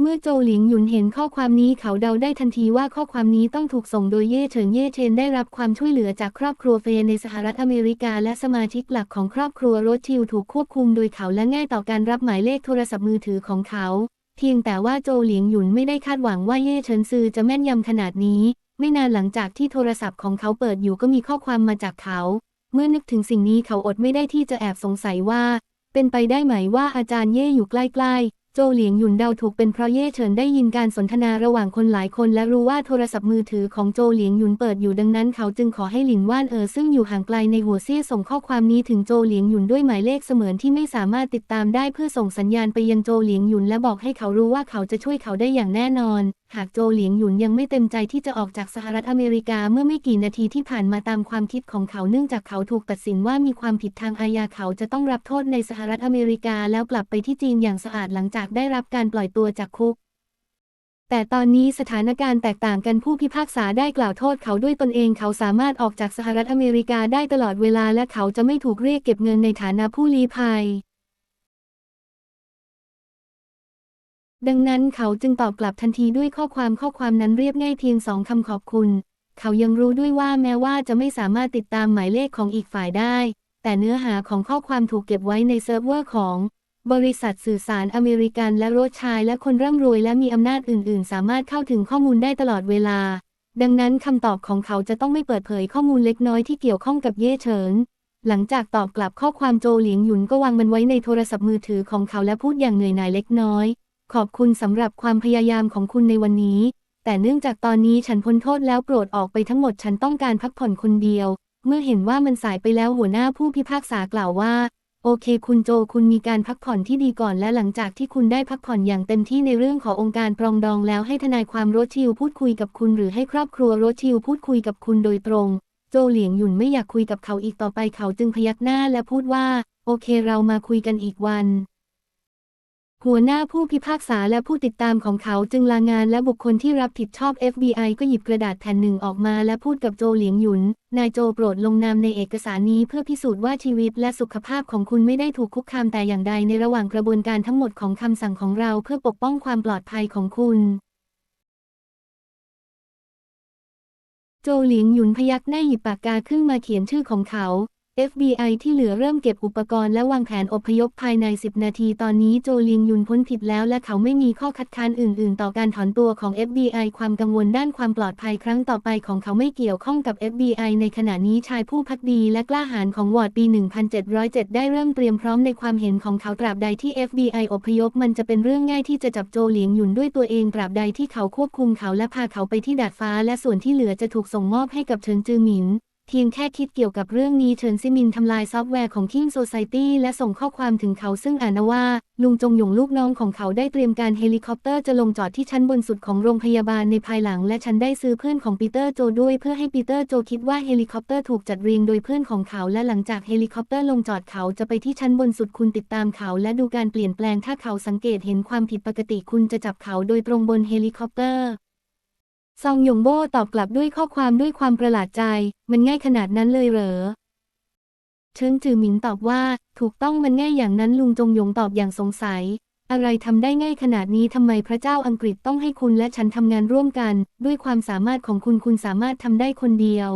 เมื่อโจหลิงหยุนเห็นข้อความนี้เขาเดาได้ทันทีว่าข้อความนี้ต้องถูกส่งโดยเย่เฉินเย่เชนได้รับความช่วยเหลือจากครอบครัวเฟยในสหรัฐอเมริกา และสมาชิกหลักของครอบครัวโรชิลถูกควบคุมโดยเขาและง่ายต่อการรับหมายเลขโทรศัพท์มือถือของเขา เพียงแต่ว่าโจหลิงหยุนไม่ได้คาดหวังว่าเย่เฉินซือจะแม่นยำขนาดนี้ ไม่นานหลังจากที่โทรศัพท์ของเขาเปิดอยู่ก็มีข้อความมาจากเขา เมื่อนึกถึงสิ่งนี้เขาอดไม่ได้ที่จะแอบสงสัยว่า เป็นไปได้ไหมว่าอาจารย์เย่อยู่ใกล้ๆ โจเหลียงหยุนเดาถูกเป็นเพราะเย่เฉินได้ยินการสนทนาระหว่างคนหลายคนและรู้ว่าโทรศัพท์มือถือของโจเหลียงหยุนเปิดอยู่ดังนั้นเขาจึงขอให้หลินว่านเอ๋อซึ่งอยู่ห่างไกลในหัวเซี่ยส่งข้อความนี้ถึงโจเหลียงหยุนด้วยหมายเลขเสมือนที่ไม่สามารถติดตามได้เพื่อส่งสัญญาณไปยังโจเหลียงหยุนและบอกให้เขารู้ว่าเขาจะช่วยเขาได้อย่างแน่นอน หากโจเหลียงหยุนยังไม่เต็มใจที่จะออกจากสหรัฐอเมริกาเมื่อไม่กี่นาทีที่ผ่านมาตามความคิดของเขาเนื่องจากเขาถูกตัดสินว่ามีความผิดทางอาญาเขาจะต้องรับโทษในสหรัฐอเมริกาแล้วกลับไปที่จีนอย่างสะอาดหลังจากได้รับการปล่อยตัวจากคุก แต่ตอนนี้สถานการณ์แตกต่างกันผู้พิพากษาได้กล่าวโทษเขาด้วยตนเองเขาสามารถออกจากสหรัฐอเมริกาได้ตลอดเวลาและเขาจะไม่ถูกเรียกเก็บเงินในฐานะผู้ลี้ภัย ดังนั้นเขาจึงตอบกลับทันทีด้วยข้อความข้อความนั้นเรียบง่ายเพียงสองคำขอบคุณ เขายังรู้ด้วยว่าแม้ว่าจะไม่สามารถติดตามหมายเลขของอีกฝ่ายได้ แต่เนื้อหาของข้อความถูกเก็บไว้ในเซิร์ฟเวอร์ของ บริษัทสื่อสารอเมริกันและโรชัยและคนร่ำรวยและมีอำนาจอื่น ๆ สามารถเข้าถึงข้อมูลได้ตลอดเวลา ดังนั้นคำตอบของเขาจะต้องไม่เปิดเผยข้อมูลเล็กน้อยที่เกี่ยวข้องกับเย่เฉินหลังจากตอบกลับข้อความโจเหลียงหยุนก็วางมันไว้ในโทรศัพท์มือถือของเขาและพูดอย่างเหนื่อยหน่ายเล็กน้อย ขอบคุณสำหรับความพยายามของคุณในวันนี้ แต่เนื่องจากตอนนี้ฉันพ้นโทษแล้วโปรดออกไปทั้งหมดฉันต้องการพักผ่อนคนเดียว เมื่อเห็นว่ามันสายไปแล้วหัวหน้าผู้พิพากษากล่าวว่า โอเค คุณโจคุณมีการพักผ่อนที่ดีก่อนและหลังจากที่คุณได้พักผ่อนอย่างเต็มที่ในเรื่องขององค์การปรองดองแล้วให้ทนายความโรชิลพูดคุยกับคุณ หรือให้ครอบครัวโรชิลพูดคุยกับคุณโดยตรง โจเหลียงหยุนไม่อยากคุยกับเขาอีกต่อไปเขาจึงพยักหน้าและพูดว่า โอเค เรามาคุยกันอีกวัน หัวหน้าผู้พิพากษาและผู้ติดตามของเขาจึงลางานและบุคคลที่รับผิดชอบ FBI ก็หยิบกระดาษแผ่นหนึ่งออกมาและพูดกับโจเหลียงหยุน นายโจโปรดลงนามในเอกสารนี้เพื่อพิสูจน์ว่าชีวิตและสุขภาพของคุณไม่ได้ถูกคุกคามแต่อย่างใดในระหว่างกระบวนการทั้งหมดของคำสั่งของเราเพื่อปกป้องความปลอดภัยของคุณ โจเหลิงหยุนพยักหน้าหยิบปากกาขึ้นมาเขียนชื่อของเขา FBI ที่เหลือเริ่มเก็บอุปกรณ์และวางแผนอพยพภายใน 10 นาทีตอนนี้โจลิงยุนพ้นผิดแล้วและเขาไม่มีข้อคัดค้านอื่น ๆ ต่อการถอนตัวของ FBI ความกังวลด้านความปลอดภัยครั้งต่อไปของเขาไม่เกี่ยวข้องกับ FBI ในขณะนี้ชายผู้พักดีและกล้าหาญของวอร์ดปี 1707 ได้เริ่มเตรียมพร้อมในความเห็นของเขาตราบใดที่ FBI อพยพมันจะเป็นเรื่องง่ายที่จะจับโจเหลียงยุนด้วยตัวเองตราบใดที่เขาควบคุมเขาและพาเขาไปที่ดาดฟ้า และส่วนที่เหลือจะถูกส่งมอบให้กับเฉินจือหมิน เพียงแค่คิดเกี่ยวกับเรื่องนี้เฉินซิมินทำลายซอฟต์แวร์ของ King Society และส่งข้อความถึงเขาซึ่งอ่านว่า ลุงจงหยงลูกน้องของเขาได้เตรียมการเฮลิคอปเตอร์จะลงจอดที่ชั้นบนสุดของโรงพยาบาลในภายหลัง และฉันได้ซื้อเพื่อนของปีเตอร์โจด้วยเพื่อให้ปีเตอร์โจคิดว่าเฮลิคอปเตอร์ถูกจัดเรียงโดยเพื่อนของเขา และหลังจากเฮลิคอปเตอร์ลงจอดเขาจะไปที่ชั้นบนสุดคุณติดตามเขา และดูการเปลี่ยนแปลงถ้าเขาสังเกตเห็นความผิดปกติคุณจะจับเขาโดยตรงบนเฮลิคอปเตอร์ ซองหยงโบ้ตอบกลับด้วยข้อความด้วยความประหลาดใจ มันง่ายขนาดนั้นเลยเหรอเชิงจือหมิงตอบว่า ถูกต้องมันง่ายอย่างนั้นลุงจงหยงตอบอย่างสงสัย อะไรทำได้ง่ายขนาดนี้ทำไมพระเจ้าอังกฤษต้องให้คุณและฉันทำงานร่วมกัน ด้วยความสามารถของคุณคุณสามารถทำได้คนเดียว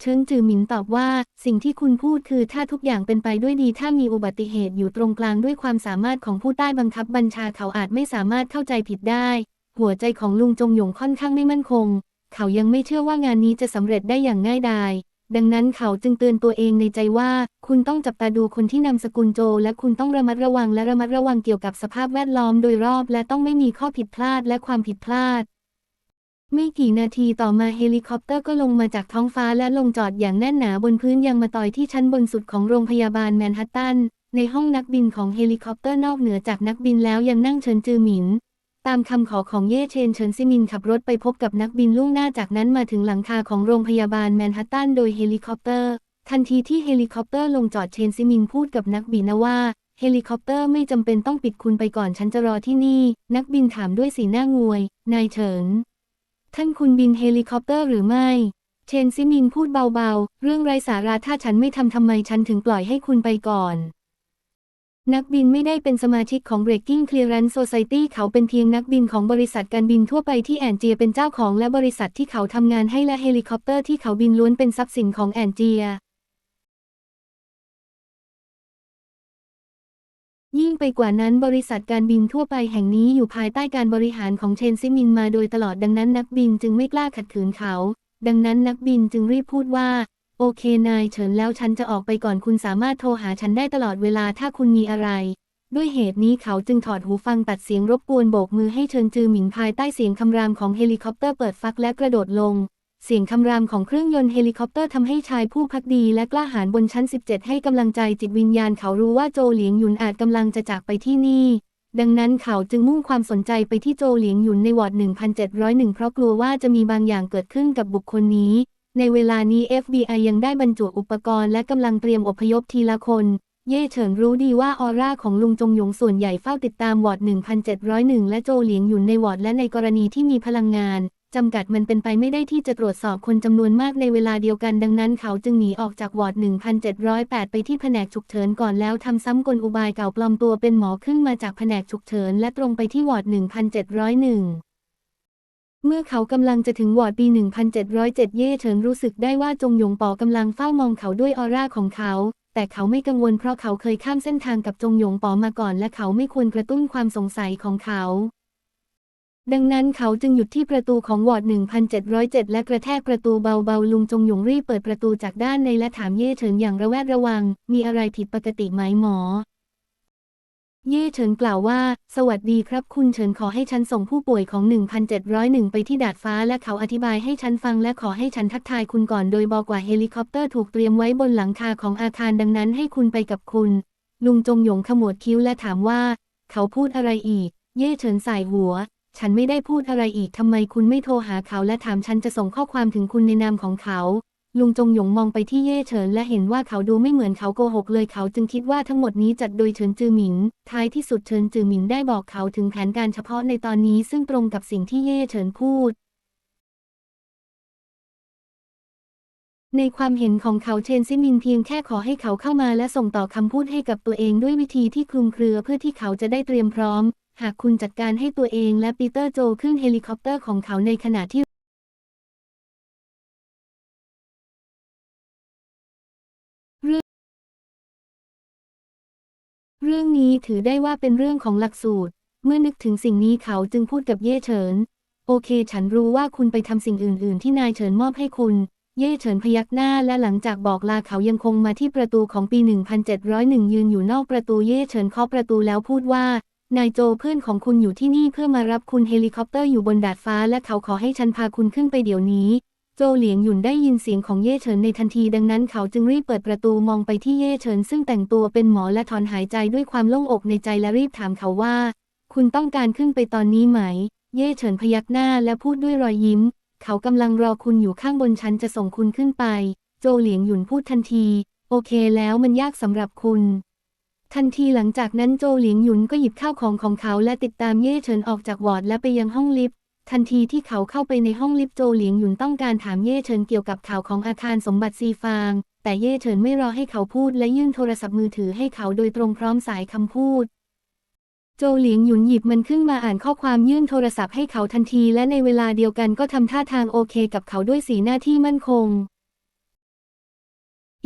เชิงจือหมินตอบว่า สิ่งที่คุณพูดคือถ้าทุกอย่างเป็นไปด้วยดีถ้ามีอุบัติเหตุอยู่ตรงกลางด้วยความสามารถของผู้ใต้บังคับบัญชาเขาอาจไม่สามารถเข้าใจผิดได้ หัวใจของลุงจงหยงค่อนข้างไม่มั่นคง เขายังไม่เชื่อว่างานนี้จะสำเร็จได้อย่างง่ายดาย ดังนั้นเขาจึงเตือนตัวเองในใจว่า คุณต้องจับตาดูคนที่นำสกุลโจ และคุณต้องระมัดระวังและระมัดระวังเกี่ยวกับสภาพแวดล้อมโดยรอบ และต้องไม่มีข้อผิดพลาดและความผิดพลาดไม่กี่นาทีต่อมาเฮลิคอปเตอร์ก็ลงมาจากท้องฟ้าและลงจอดอย่างแน่นหนาบนพื้นยังมาต่อยที่ชั้นบนสุดของโรงพยาบาลแมนฮัตตัน ในห้องนักบินของเฮลิคอปเตอร์นอกเหนือจากนักบินแล้วยังนั่งเฉินจือหมิน ตามคำขอของเย่เชนเฉินซิมินขับรถไปพบกับนักบินล่วงหน้าจากนั้นมาถึงหลังคาของโรงพยาบาลแมนฮัตตันโดยเฮลิคอปเตอร์ ทันทีที่เฮลิคอปเตอร์ลงจอดเชนซิมินพูดกับนักบินนว่า เฮลิคอปเตอร์ไม่จำเป็นต้องปิดคุณไปก่อนฉันจะรอที่นี่ นักบินถามด้วยสีหน้างวย นายเฉิน ท่านคุณบินเฮลิคอปเตอร์หรือไม่เชนซิมินพูดเบาๆ เรื่องไร้สาระถ้าฉันไม่ทำทำไมฉันถึงปล่อยให้คุณไปก่อน นักบินไม่ได้เป็นสมาชิกของ Breaking Clearance Society เขาเป็นเพียงนักบินของบริษัทการบินทั่วไปที่แอนเจียเป็นเจ้าของและบริษัทที่เขาทำงานให้และเฮลิคอปเตอร์ที่เขาบินล้วนเป็นทรัพย์สินของแอนเจีย ยิ่งไปกว่านั้นบริษัทการบินทั่วไปแห่งนี้อยู่ภายใต้การบริหารของเชนซิมินมาโดยตลอดดังนั้นนักบินจึงไม่กล้าขัดขืนเขา ดังนั้นนักบินจึงรีบพูดว่า โอเคนายเฉินแล้วฉันจะออกไปก่อนคุณสามารถโทรหาฉันได้ตลอดเวลาถ้าคุณมีอะไร ด้วยเหตุนี้เขาจึงถอดหูฟังตัดเสียงรบกวนโบกมือให้เชิญจือหมิงภายใต้เสียงคำรามของเฮลิคอปเตอร์เปิดฟักและกระโดดลง เสียงคำรามของเครื่องยนต์เฮลิคอปเตอร์ทำให้ชายผู้พักดีและกล้าหาญบนชั้น 17 ให้กำลังใจจิตวิญญาณเขารู้ว่าโจเหลียงหยุนอาจกำลังจะจากไปที่นี่ดังนั้นเขาจึงมุ่งความสนใจไปที่โจเหลียงหยุนในวอร์ด 1701 เพราะกลัวว่าจะมีบางอย่างเกิดขึ้นกับบุคคลนี้ ในเวลานี้ FBI ยังได้บรรจุอุปกรณ์และกำลังเตรียมอพยพทีละคน เย่เฉินรู้ดีว่าออร่าของลุงจงหยงส่วนใหญ่เฝ้าติดตามวอร์ด1701 และโจเหลียงหยุนในวอร์ดและในกรณีที่มีพลังงานจำกัดมันเป็นไปไม่ได้ที่จะตรวจสอบคนจำนวนมากในเวลาเดียวกันดังนั้นเขาจึงหนีออกจากวอร์ด 1708 ไปที่แผนกฉุกเฉินก่อนแล้วทำซ้ำกลอุบายเก่าปลอมตัวเป็นหมอขึ้นมาจากแผนกฉุกเฉินและตรงไปที่วอร์ด 1701 เมื่อเขากำลังจะถึงวอร์ดปี 1707 เย่เฉินรู้สึกได้ว่าจงหยงปอกำลังเฝ้ามองเขาด้วยออร่าของเขา แต่เขาไม่กังวลเพราะเขาเคยข้ามเส้นทางกับจงหยงปอมาก่อน และเขาไม่ควรกระตุ้นความสงสัยของเขา ดังนั้นเขาจึงหยุดที่ประตูของวอร์ด 1707 และกระแทกประตูเบาๆ ลุงจงหยงรีบเปิดประตูจากด้านในและถามเย่เฉินอย่างระแวดระวัง มีอะไรผิดปกติไหมหมอ เย่เฉินกล่าวว่า สวัสดีครับคุณเฉินขอให้ฉันส่งผู้ป่วยของ 1701 ไปที่ดาดฟ้าและเขาอธิบายให้ฉันฟังและขอให้ฉันทักทายคุณก่อนโดยบอกว่าเฮลิคอปเตอร์ถูกเตรียมไว้บนหลังคาของอาคารดังนั้นให้คุณไปกับคุณ ลุงจงหยงขมวดคิ้วและถามว่า เขาพูดอะไรอีก เย่เฉินสายหัว ฉันไม่ได้พูดอะไรอีกทำไมคุณไม่โทรหาเขาและถามฉันจะส่งข้อความถึงคุณในนามของเขา ลุงจงหยงมองไปที่เย่เฉินและเห็นว่าเขาดูไม่เหมือนเขาโกหกเลยเขาจึงคิดว่าทั้งหมดนี้จัดโดยเฉินจือหมิง ท้ายที่สุดเฉินจือหมิงได้บอกเขาถึงแผนการเฉพาะในตอนนี้ซึ่งตรงกับสิ่งที่เย่เฉินพูด ในความเห็นของเขาเชนซิมินเพียงแค่ขอให้เขาเข้ามาและส่งต่อคำพูดให้กับตัวเองด้วยวิธีที่คลุมเครือเพื่อที่เขาจะได้เตรียมพร้อม หากคุณจัดการให้ตัวเองและปีเตอร์โจขึ้นเฮลิคอปเตอร์ของเขาในขณะที่ เรื่องนี้ถือได้ว่าเป็นเรื่องของหลักสูตร เมื่อนึกถึงสิ่งนี้เขาจึงพูดกับเย่เฉิน โอเค ฉันรู้ว่าคุณไปทำสิ่งอื่น ๆ ที่นายเฉินมอบให้คุณ เย่เฉินพยักหน้าและหลังจากบอกลาเขายังคงมาที่ประตูของปี 1701 ยืนอยู่นอกประตูเย่เฉินเคาะประตูแล้วพูดว่านายโจเพื่อนของคุณอยู่ที่นี่เพื่อมารับคุณเฮลิคอปเตอร์อยู่บนดาดฟ้า และเขาขอให้ฉันพาคุณขึ้นไปเดี๋ยวนี้ โจเหลียงหยุนได้ยินเสียงของเย่เฉินในทันทีดังนั้นเขาจึงรีบเปิดประตูมองไปที่เย่เฉินซึ่งแต่งตัวเป็นหมอและถอนหายใจด้วยความโล่งอกในใจและรีบถามเขาว่า คุณต้องการขึ้นไปตอนนี้ไหม เย่เฉินพยักหน้าและพูดด้วยรอยยิ้ม เขากำลังรอคุณอยู่ข้างบนชั้นจะส่งคุณขึ้นไป โจเหลียงหยุนพูดทันที โอเคแล้วมันยากสำหรับคุณ ทันทีหลังจากนั้นโจเหลียงหยุนก็หยิบข้าวของของเขาและติดตามเย่เฉินออกจากวอร์ดและไปยังห้องลิฟต์ ทันทีที่เขาเข้าไปในห้องลิฟต์โจเหลียงหยุนต้องการถามเย่เฉินเกี่ยวกับข่าวของอาคารสมบัติซีฟาง แต่เย่เฉินไม่รอให้เขาพูดและยื่นโทรศัพท์มือถือให้เขาโดยตรงพร้อมสายคำพูด โจเหลียงหยุนหยิบมันขึ้นมาอ่านข้อความยื่นโทรศัพท์ให้เขาทันทีและในเวลาเดียวกันก็ทำท่าทางโอเคกับเขาด้วยสีหน้าที่มั่นคง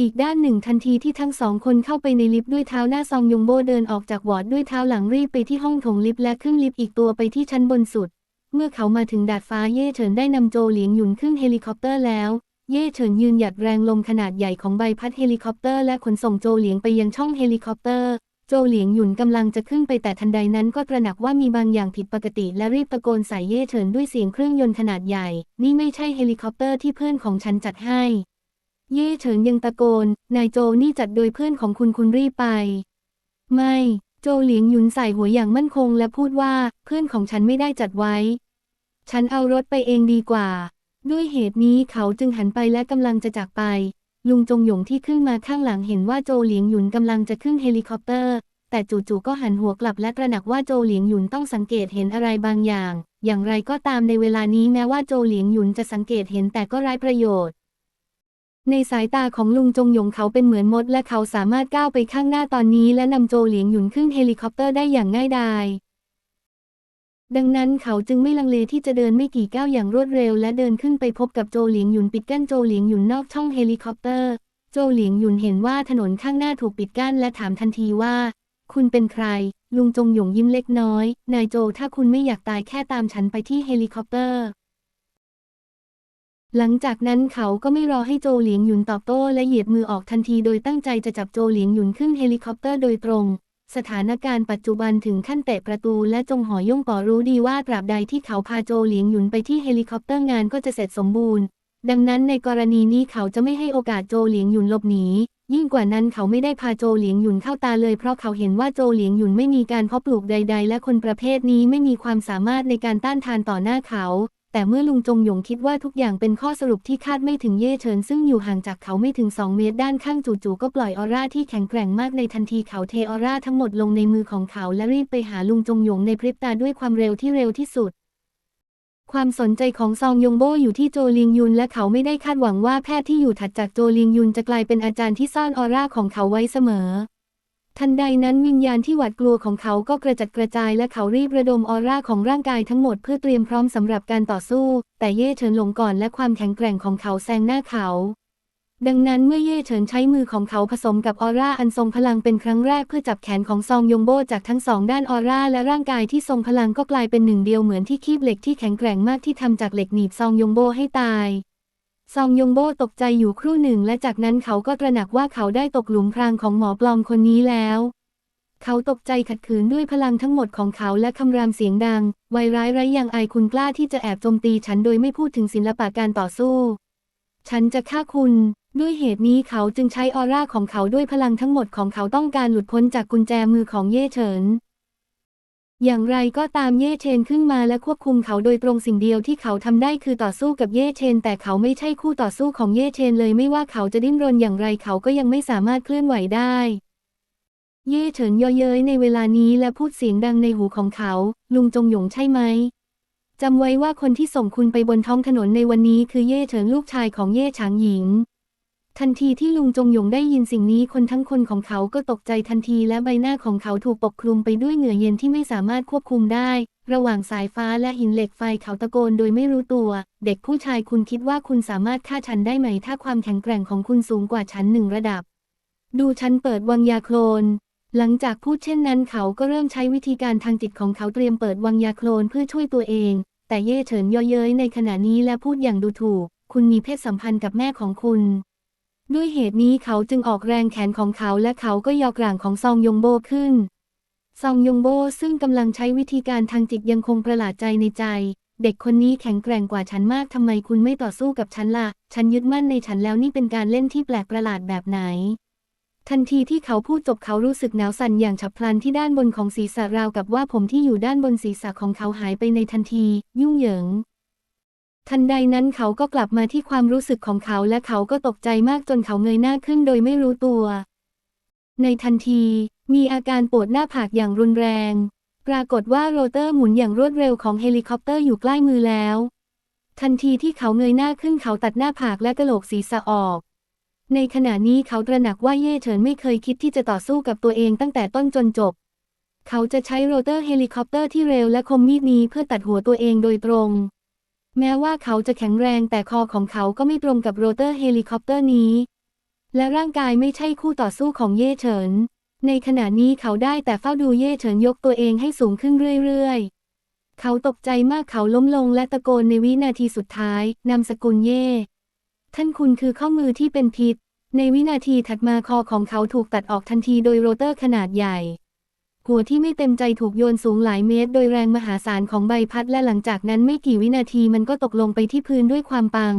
อีกด้านหนึ่งทันทีที่ทั้งสองคนเข้าไปในลิฟต์ด้วยเท้าหน้าซองยงโบเดินออกจากวอร์ดด้วยเท้าหลังรีบไปที่ห้องโถงลิฟต์และขึ้นลิฟต์อีกตัวไปที่ชั้นบนสุด เมื่อเขามาถึงดาดฟ้าเย่เฉินได้นำโจเหลียงหยุนขึ้นเฮลิคอปเตอร์แล้ว เย่เฉินยืนหยัดแรงลมขนาดใหญ่ของใบพัดเฮลิคอปเตอร์และขนส่งโจเหลียงไปยังช่องเฮลิคอปเตอร์ โจเหลียงหยุนกำลังจะขึ้นไปแต่ทันใดนั้นก็ตระหนักว่ามีบางอย่างผิดปกติ และรีบตะโกนใส่เย่เฉินด้วยเสียงเครื่องยนต์ขนาดใหญ่ นี่ไม่ใช่เฮลิคอปเตอร์ที่เพื่อนของฉันจัดให้ เย่เฉินยังตะโกน นายโจนี่จัดโดยเพื่อนของคุณคุณรีบไป ไม่ โจเหลียงหยุนใส่หัวอย่างมั่นคงและพูดว่าเพื่อนของฉันไม่ได้จัดไว้ ฉันเอารถไปเองดีกว่า ด้วยเหตุนี้เขาจึงหันไปและกำลังจะจากไป ลุงจงหยงที่ขึ้นมาข้างหลังเห็นว่าโจเหลียงหยุนกำลังจะขึ้นเฮลิคอปเตอร์ แต่จู่ๆก็หันหัวกลับและตระหนักว่าโจเหลียงหยุนต้องสังเกตเห็นอะไรบางอย่าง อย่างไรก็ตามในเวลานี้แม้ว่าโจเหลียงหยุนจะสังเกตเห็นแต่ก็ไร้ประโยชน์ ในสายตาของลุงจงหยงเขาเป็นเหมือนมด และเขาสามารถก้าวไปข้างหน้าตอนนี้ และนำโจเหลิงหยุนขึ้นเฮลิคอปเตอร์ได้อย่างง่ายดาย ดังนั้นเขาจึงไม่ลังเลที่จะเดินไม่กี่ก้าวอย่างรวดเร็ว และเดินขึ้นไปพบกับโจเหลิงหยุนปิดกั้นโจเหลิงหยุนนอกช่องเฮลิคอปเตอร์ โจเหลิงหยุนเห็นว่าถนนข้างหน้าถูกปิดกั้นและถามทันทีว่า คุณเป็นใคร ลุงจงหยงยิ้มเล็กน้อย นายโจถ้าคุณไม่อยากตายแค่ตามฉันไปที่เฮลิคอปเตอร์ หลังจากนั้นเขาก็ไม่รอให้โจเหลิงหยุนตอบโต้และเหยียดมือออกทันทีโดยตั้งใจจะจับโจเหลิงหยุนขึ้นเฮลิคอปเตอร์โดยตรง สถานการณ์ปัจจุบันถึงขั้นเตะประตูและจงหอย่งปอรู้ดีว่าตราบใดที่เขาพาโจเหลิงหยุนไปที่เฮลิคอปเตอร์งานก็จะเสร็จสมบูรณ์ ดังนั้นในกรณีนี้เขาจะไม่ให้โอกาสโจเหลิงหยุนหลบหนียิ่งกว่านั้นเขาไม่ได้พาโจเหลิงหยุนเข้าตาเลยเพราะเขาเห็นว่าโจเหลิงหยุนไม่มีการเพาะปลูกใด ๆ และคนประเภทนี้ไม่มีความสามารถในการต้านทานต่อหน้าเขา แต่เมื่อลุงจงหยงคิดว่าทุกอย่างเป็นข้อสรุปที่คาดไม่ถึงเย่เฉิน ซึ่งอยู่ห่างจากเขาไม่ถึง 2 เมตร ด้านข้างจู่ๆก็ปล่อยออร่าที่แข็งแกร่งมากในทันทีเขาเทออร่าทั้งหมดลงในมือของเขาและรีบไปหาลุงจงหยงในพริบตาด้วยความเร็วที่เร็วที่สุด ความสนใจของซองยงโบอยู่ที่โจลิงยุนและเขาไม่ได้คาดหวังว่าแพทย์ที่อยู่ถัดจากโจลิงยุนจะกลายเป็นอาจารย์ที่ซ่อนออร่าของเขาไว้เสมอ ทันใดนั้นวิญญาณที่หวาดกลัวของเขาก็กระจัดกระจายและเขารีบระดมออร่าของร่างกายทั้งหมดเพื่อเตรียมพร้อมสำหรับการต่อสู้ แต่เย่เฉินหลงก่อนและความแข็งแกร่งของเขาแซงหน้าเขาดังนั้นเมื่อเย่เฉินใช้มือของเขาผสมกับออร่าอันทรงพลังเป็นครั้งแรกเพื่อจับแขนของซองยงโบจากทั้งสองด้านออร่าและร่างกายที่ทรงพลังก็กลายเป็นหนึ่งเดียวเหมือนที่คีบเหล็กที่แข็งแกร่งมากที่ทำจากเหล็กหนีบซองยงโบให้ตาย ซองยงโบตกใจอยู่ครู่หนึ่งและจากนั้นเขาก็ตระหนักว่าเขาได้ตกหลุมพรางของหมอปลอมคนนี้แล้ว เขาตกใจขัดขืนด้วยพลังทั้งหมดของเขาและคำรามเสียงดัง ไวร้ายไร้ย่างอายคุณกล้าที่จะแอบโจมตีฉันโดยไม่พูดถึงศิลปะการต่อสู้ ฉันจะฆ่าคุณ ด้วยเหตุนี้เขาจึงใช้ออร่าของเขาด้วยพลังทั้งหมดของเขาต้องการหลุดพ้นจากกุญแจมือของเย่เฉิน อย่างไรก็ตามเย่เชนขึ้นมาและควบคุมเขาโดยตรงสิ่งเดียวที่เขาทำได้คือต่อสู้กับเย่เชน แต่เขาไม่ใช่คู่ต่อสู้ของเย่เชนเลยไม่ว่าเขาจะดิ้นรนอย่างไรเขาก็ยังไม่สามารถเคลื่อนไหวได้ เย่เฉินเย่อเย้ยในเวลานี้และพูดเสียงดังในหูของเขา ลุงจงหยงใช่ไหมจำไว้ว่าคนที่ส่งคุณไปบนท้องถนนในวันนี้คือเย่เฉินลูกชายของเย่ฉางหญิง ทันทีที่ลุงจงหยงได้ยินสิ่งนี้คนทั้งคนของเขาก็ตกใจทันทีและใบหน้าของเขาถูกปกคลุมไปด้วยเหงื่อเย็นที่ไม่สามารถควบคุมได้ ระหว่างสายฟ้าและหินเหล็กไฟเขาตะโกนโดยไม่รู้ตัว เด็กผู้ชายคุณคิดว่าคุณสามารถฆ่าฉันได้ไหม ถ้าความแข็งแกร่งของคุณสูงกว่าฉันหนึ่งระดับ ดูฉันเปิดวังยาโคลนหลังจากพูดเช่นนั้นเขาก็เริ่มใช้วิธีการทางจิตของเขาเตรียมเปิดวังยาโคลนเพื่อช่วยตัวเอง แต่เย่เฉินย่อเย้ยในขณะนี้และพูดอย่างดูถูก คุณมีเพศสัมพันธ์กับแม่ของคุณ ด้วยเหตุนี้เขาจึงออกแรงแขนของเขาและเขาก็ยอกร่างของซองยงโบขึ้น ซองยงโบซึ่งกำลังใช้วิธีการทางจิตยังคงประหลาดใจในใจ เด็กคนนี้แข็งแกร่งกว่าฉันมากทำไมคุณไม่ต่อสู้กับฉันล่ะ ฉันยึดมั่นในฉันแล้วนี่เป็นการเล่นที่แปลกประหลาดแบบไหน ทันทีที่เขาพูดจบเขารู้สึกหนาวสั่นอย่างฉับพลันที่ด้านบนของศีรษะราวกับว่าผมที่อยู่ด้านบนศีรษะของเขาหายไปในทันที ยุ่งเหยิง ทันใดนั้นเขาก็กลับมาที่ความรู้สึกของเขาและเขาก็ตกใจมากจนเขาเงยหน้าขึ้นโดยไม่รู้ตัว ในทันที มีอาการปวดหน้าผากอย่างรุนแรง ปรากฏว่าโรเตอร์หมุนอย่างรวดเร็วของเฮลิคอปเตอร์อยู่ใกล้มือแล้ว ทันทีที่เขาเงยหน้าขึ้นเขาตัดหน้าผากและกระโหลกศีรษะออก ในขณะนี้เขาตระหนักว่าเย่เฉินไม่เคยคิดที่จะต่อสู้กับตัวเองตั้งแต่ต้นจนจบ เขาจะใช้โรเตอร์เฮลิคอปเตอร์ที่เร็วและคมมีดนี้เพื่อตัดหัวตัวเองโดยตรง แม้ว่าเขาจะแข็งแรงแต่คอของเขาก็ไม่ตรงกับโรเตอร์เฮลิคอปเตอร์นี้ และร่างกายไม่ใช่คู่ต่อสู้ของเย่เฉิน ในขณะนี้เขาได้แต่เฝ้าดูเย่เฉินยกตัวเองให้สูงขึ้นเรื่อยๆ เขาตกใจมากเขาล้มลงและตะโกนในวินาทีสุดท้าย นามสกุลเย่ ท่านคุณคือข้อมือที่เป็นพิษ ในวินาทีถัดมาคอของเขาถูกตัดออกทันทีโดยโรเตอร์ขนาดใหญ่ หัวที่ไม่เต็มใจถูกโยนสูงหลายเมตร โดยแรงมหาศาลของใบพัดและหลังจากนั้นไม่กี่วินาทีมันก็ตกลงไปที่พื้นด้วยความปัง